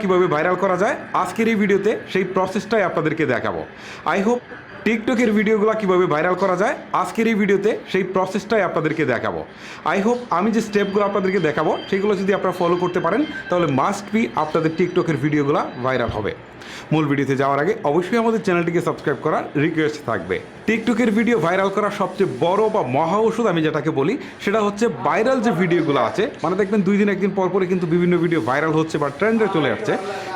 কীভাবে ভাইরাল করা যায়, আজকের এই ভিডিওতে সেই প্রসেসটাই আপনাদেরকে দেখাবো। আই হোপ টিকটকের ভিডিওগুলো কীভাবে ভাইরাল করা যায়, আজকের এই ভিডিওতে সেই প্রসেসটাই আপনাদেরকে দেখাবো। আই হোপ আমি যে স্টেপগুলো আপনাদেরকে দেখাবো, সেগুলো যদি আপনারা ফলো করতে পারেন, তাহলে মাস্ট বি আপনাদের টিকটকের ভিডিওগুলো ভাইরাল হবে। মূল ভিডিওতে যাওয়ার আগে অবশ্যই আমাদের চ্যানেলটিকে সাবস্ক্রাইব করার রিকোয়েস্ট থাকবে। টিকটকের ভিডিও ভাইরাল করার সবচেয়ে বড় বা মহা ওষুধ আমি যেটাকে বলি, সেটা হচ্ছে ভাইরাল যে ভিডিওগুলো আছে মানে দেখবেন দুই দিন, একদিন পর পরে কিন্তু বিভিন্ন ভিডিও ভাইরাল হচ্ছে বা ট্রেন্ডে চলে আসছে,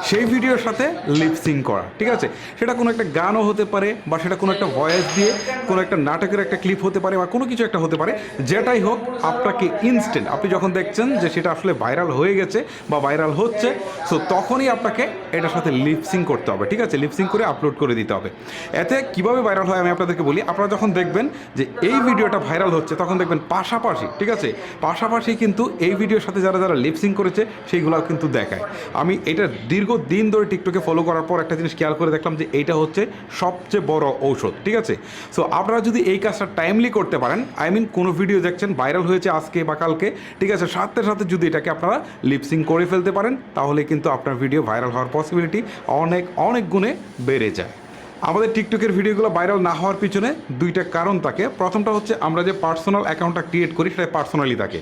সেই ভিডিওর সাথে লিপসিং করা, ঠিক আছে? সেটা কোনো একটা গানও হতে পারে বা সেটা কোনো একটা ভয়েস দিয়ে, কোনো একটা নাটকের একটা ক্লিপ হতে পারে বা কোনো কিছু একটা হতে পারে, যেটাই হোক, আপনাকে ইনস্ট্যান্ট আপনি যখন দেখছেন যে সেটা আসলে ভাইরাল হয়ে গেছে বা ভাইরাল হচ্ছে সো তখনই আপনাকে এটার সাথে লিপসিং করতে হবে, ঠিক আছে? লিপসিং করে আপলোড করে দিতে হবে। এতে কীভাবে ভাইরাল হয় আমি আপনাদেরকে বলি, আপনারা যখন দেখবেন যে এই ভিডিওটা ভাইরাল হচ্ছে, তখন দেখবেন পাশাপাশি, ঠিক আছে? পাশাপাশি কিন্তু এই ভিডিওর সাথে যারা যারা লিপসিং করেছে, সেইগুলোও কিন্তু দেখায়। আমি এটা দীর্ঘ দিন ধরে টিকটকে ফলো করার পর একটা জিনিস খেয়াল করে দেখলাম যে এইটা হচ্ছে সবচেয়ে বড় ঔষধ, ঠিক আছে? সো আপনারা যদি এই কাজটা টাইমলি করতে পারেন আই মিন কোনো ভিডিও দেখছেন ভাইরাল হয়েছে আজকে বা কালকে, ঠিক আছে? সাথে সাথে যদি এটাকে আপনারা লিপসিং করে ফেলতে পারেন, তাহলে কিন্তু আপনার ভিডিও ভাইরাল হওয়ার পসিবিলিটি অনেক অনেক গুণে বেড়ে যায়। আমাদের টিকটকের ভিডিওগুলো ভাইরাল না হওয়ার পিছনে দুইটা কারণ থাকে। প্রথমটা হচ্ছে আমরা যে পার্সোনাল অ্যাকাউন্টটা ক্রিয়েট করি, সেটা পার্সোনালি থাকে।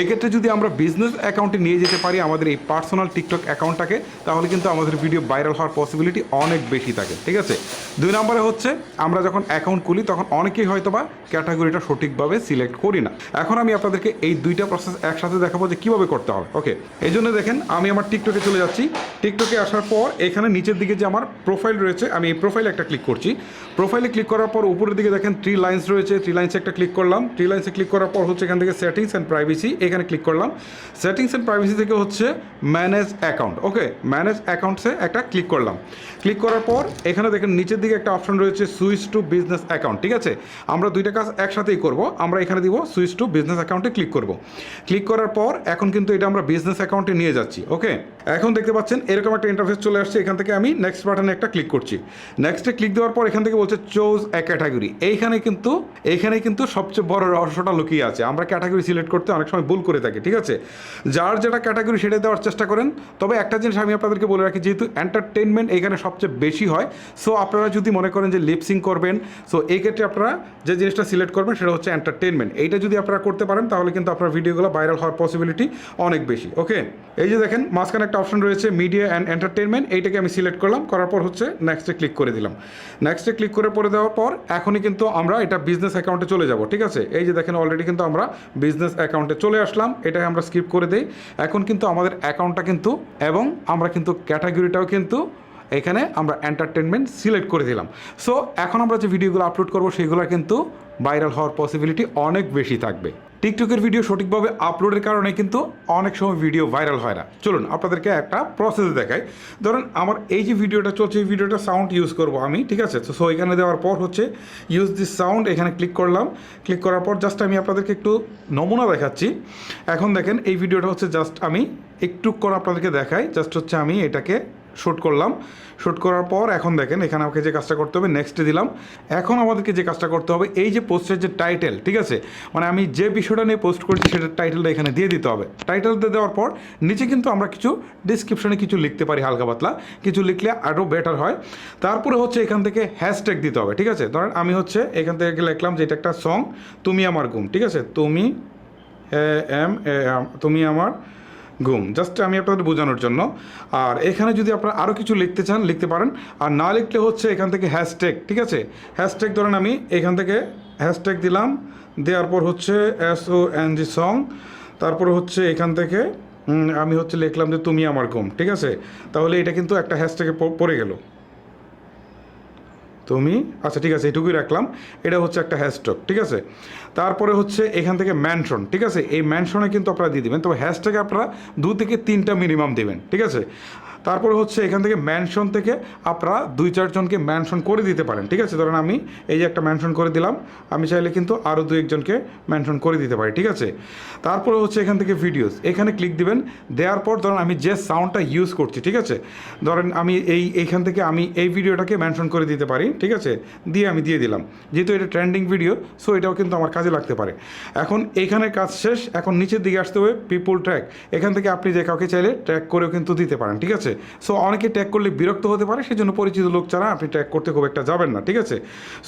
এক্ষেত্রে যদি আমরা বিজনেস অ্যাকাউন্টে নিয়ে যেতে পারি আমাদের এই পার্সোনাল টিকটক অ্যাকাউন্টটাকে তাহলে কিন্তু আমাদের ভিডিও ভাইরাল হওয়ার পসিবিলিটি অনেক বেশি থাকে, ঠিক আছে? দুই নম্বরে হচ্ছে, আমরা যখন অ্যাকাউন্ট খুলি, তখন অনেকেই হয়তো বা ক্যাটাগরিটা সঠিকভাবে সিলেক্ট করি না। এখন আমি আপনাদেরকে এই দুইটা প্রসেস একসাথে দেখাবো যে কীভাবে করতে হবে। ওকে এই জন্য দেখেন, আমি আমার টিকটকে চলে যাচ্ছি। টিকটকে আসার পর, এখানে নিচের দিকে যে আমার প্রোফাইল রয়েছে, আমি এই প্রোফাইলে একটা ক্লিক করছি। প্রোফাইলে ক্লিক করার পর উপরের দিকে দেখেন থ্রি লাইন্স রয়েছে। থ্রি লাইন্সে একটা ক্লিক করলাম। থ্রি লাইন্সে ক্লিক করার পর হচ্ছে এখান থেকে সেটিংস অ্যান্ড প্রাইভেসি এখানে ক্লিক করলাম। সেটিংস অ্যান্ড প্রাইভেসি থেকে হচ্ছে ম্যানেজ অ্যাকাউন্ট ওকে ম্যানেজ অ্যাকাউন্টসে একটা ক্লিক করলাম। ক্লিক করার পর এখানে দেখেন নিচের দিকে একটা অপশন রয়েছে সুইচ টু বিজনেস অ্যাকাউন্ট ঠিক আছে? আমরা দুইটা কাজ একসাথেই করব। আমরা এখানে দিব সুইচ টু বিজনেস অ্যাকাউন্টে ক্লিক করব। ক্লিক করার পর এখন কিন্তু এটা আমরা বিজনেস অ্যাকাউন্টে নিয়ে যাচ্ছি ওকে এখন দেখতে পাচ্ছেন এরকম একটা ইন্টারফেস চলে আসছে। এখান থেকে আমি নেক্সট বাটনে একটা ক্লিক করছি। নেক্সটে ক্লিক দেওয়ার পর এখান থেকে বলছে চোজ এ ক্যাটাগরি এইখানে কিন্তু এইখানে কিন্তু সবচেয়ে বড় রহস্যটা লুকিয়ে আছে। আমরা ক্যাটাগরি সিলেক্ট করতে অনেক সময় ভুল করে থাকি, ঠিক আছে? যার যেটা ক্যাটাগরি সেটা দেওয়ার চেষ্টা করেন। তবে একটা জিনিস আমি আপনাদেরকে বলে রাখি, যেহেতু এন্টারটেনমেন্ট এখানে সবচেয়ে বেশি হয় সো আপনারা যদি মনে করেন যে লিপসিং করবেন সো এই ক্ষেত্রে আপনারা যে জিনিসটা সিলেক্ট করবেন সেটা হচ্ছে এন্টারটেনমেন্ট এইটা যদি আপনারা করতে পারেন, তাহলে কিন্তু আপনার ভিডিওগুলো ভাইরাল হওয়ার পসিবিলিটি অনেক বেশি ওকে এই যে দেখেন, মাঝখানে একটা অপশন রয়েছে মিডিয়া অ্যান্ড এন্টারটেনমেন্ট এইটাকে আমি সিলেক্ট করলাম, করার পর হচ্ছে নেক্সটে ক্লিক করে দিলাম। নেক্সটে ক্লিক করে পরে দেওয়ার পর এখনই কিন্তু আমরা এটা বিজনেস অ্যাকাউন্টে চলে যাব, ঠিক আছে? এই যে দেখেন অলরেডি কিন্তু আমরা বিজনেস অ্যাকাউন্টে চলে আসলাম, এটাই আমরা স্কিপ করে দিই। এখন কিন্তু আমাদের অ্যাকাউন্টটা কিন্তু এবং আমরা কিন্তু ক্যাটাগরিটাও কিন্তু এখানে আমরা এন্টারটেনমেন্ট সিলেক্ট করে দিলাম। সো এখন আমরা যে ভিডিওগুলো আপলোড করব, সেগুলো কিন্তু ভাইরাল হওয়ার পসিবিলিটি অনেক বেশি থাকবে। টিকটকের ভিডিও সঠিকভাবে আপলোডের কারণে কিন্তু অনেক সময় ভিডিও ভাইরাল হয় না। চলুন, আপনাদেরকে একটা প্রসেস দেখাই। ধরুন, আমার এই যে ভিডিওটা চলছে, এই ভিডিওটা সাউন্ড ইউজ করব আমি, ঠিক আছে? তো সো এখানে দেওয়ার পর হচ্ছে ইউজ দিস সাউন্ড এখানে ক্লিক করলাম। ক্লিক করার পর জাস্ট আমি আপনাদেরকে একটু নমুনা দেখাচ্ছি। এখন দেখেন, এই ভিডিওটা হচ্ছে জাস্ট আমি একটু করে আপনাদেরকে দেখাই। জাস্ট হচ্ছে আমি এটাকে শ্যুট করলাম। শ্যুট করার পর এখন দেখেন, এখানে আমাকে যে কাজটা করতে হবে নেক্সটে দিলাম। এখন আমাদেরকে যে কাজটা করতে হবে, এই যে পোস্টের যে টাইটেল ঠিক আছে? মানে আমি যে বিষয়টা নিয়ে পোস্ট করছি সেটার টাইটেলটা এখানে দিয়ে দিতে হবে। টাইটেলটা দেওয়ার পর নিচে কিন্তু আমরা কিছু ডিসক্রিপশনে কিছু লিখতে পারি হালকা পাতলা। কিছু লিখলে আরও বেটার হয়। তারপরে হচ্ছে এখান থেকে হ্যাশট্যাগ দিতে হবে, ঠিক আছে? ধরেন আমি হচ্ছে এখান থেকে লিখলাম যে এটা একটা সং তুমি আমার ঘুম ঠিক আছে? তুমি এম, এ তুমি আমার ঘুম জাস্ট আমি আপনাদের বোঝানোর জন্য। আর এখানে যদি আপনারা আরও কিছু লিখতে চান, লিখতে পারেন। আর না লিখলে হচ্ছে এখান থেকে হ্যাশট্যাগ ঠিক আছে? হ্যাশট্যাগ ধরেন আমি এখান থেকে হ্যাশট্যাগ দিলাম। দেওয়ার পর হচ্ছে S O N G song তারপর হচ্ছে এখান থেকে আমি হচ্ছে লিখলাম যে, তুমি আমার ঘুম ঠিক আছে? তাহলে এটা কিন্তু একটা হ্যাশট্যাগে পড়ে গেল। তুমি আচ্ছা ঠিক আছে, এটুকুই রাখলাম। এটা হচ্ছে একটা হ্যাশট্যাগ ঠিক আছে? তারপরে হচ্ছে এখান থেকে ম্যানশন ঠিক আছে? এই ম্যানশনে কিন্তু আপনারা দিয়ে দেবেন, তবে হ্যাশট্যাগে আপনারা দু থেকে তিনটা মিনিমাম দেবেন, ঠিক আছে? তারপরে হচ্ছে এখান থেকে ম্যানশন থেকে আপনারা দুই চারজনকে ম্যানশন করে দিতে পারেন। ঠিক আছে? ধরেন আমি এই যে একটা ম্যানশন করে দিলাম, আমি চাইলে কিন্তু আরও দু একজনকে ম্যানশন করে দিতে পারি, ঠিক আছে? তারপরে হচ্ছে এখান থেকে ভিডিওস এখানে ক্লিক দিবেন, দেওয়ার পর ধরেন আমি যে সাউন্ডটা ইউজ করছি, ঠিক আছে? ধরেন আমি এই এইখান থেকে আমি এই ভিডিওটাকে ম্যানশন করে দিতে পারি, ঠিক আছে? দিয়ে আমি দিয়ে দিলাম। যেহেতু এটা ট্রেন্ডিং ভিডিও সো এটাও কিন্তু আমার কাজে লাগতে পারে। এখন এইখানে কাজ শেষ, এখন নিচের দিকে আসতে হবে পিপুল ট্র্যাক এখান থেকে আপনি যে কাউকে চাইলে ট্র্যাক করেও কিন্তু দিতে পারেন, ঠিক আছে? আছে। সো অনেকে ট্যাগ করলে বিরক্ত হতে পারে সেই জন্য পরিচিত লোক ছাড়া আপনি ট্যাগ করতে খুব একটা যাবেন না, ঠিক আছে?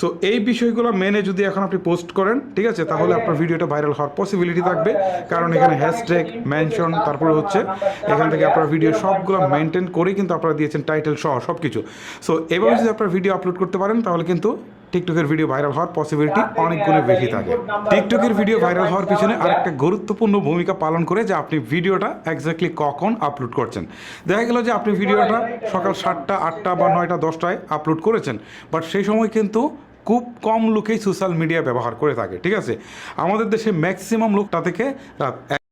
সো এই বিষয়গুলো মেনে যদি এখন আপনি পোস্ট করেন, ঠিক আছে, তাহলে আপনার ভিডিওটা ভাইরাল হওয়ার পসিবিলিটি থাকবে। কারণ এখানে হ্যাশট্যাগ মেনশন তারপরে হচ্ছে এখান থেকে আপনার ভিডিও সবগুলো মেনটেন করেই কিন্তু আপনারা দিয়েছেন টাইটেল সহ সব কিছু সো এভাবে যদি আপনার ভিডিও আপলোড করতে পারেন, তাহলে কিন্তু টিকটকের ভিডিও ভাইরাল হওয়ার পসিবিলিটি অনেক গুণে বেশি থাকে। টিকটকের ভিডিও ভাইরাল হওয়ার পিছনে আরেকটা গুরুত্বপূর্ণ ভূমিকা পালন করে যে আপনি ভিডিওটা এক্স্যাক্টলি কখন আপলোড করছেন। দেখা গেল যে আপনি ভিডিওটা সকাল সাতটা আটটা বা নয়টা দশটায় আপলোড করেছেন বাট সেই সময় কিন্তু খুব কম লোকেই সোশ্যাল মিডিয়া ব্যবহার করে থাকে ঠিক আছে? আমাদের দেশে ম্যাক্সিমাম লোকটা থেকে রাত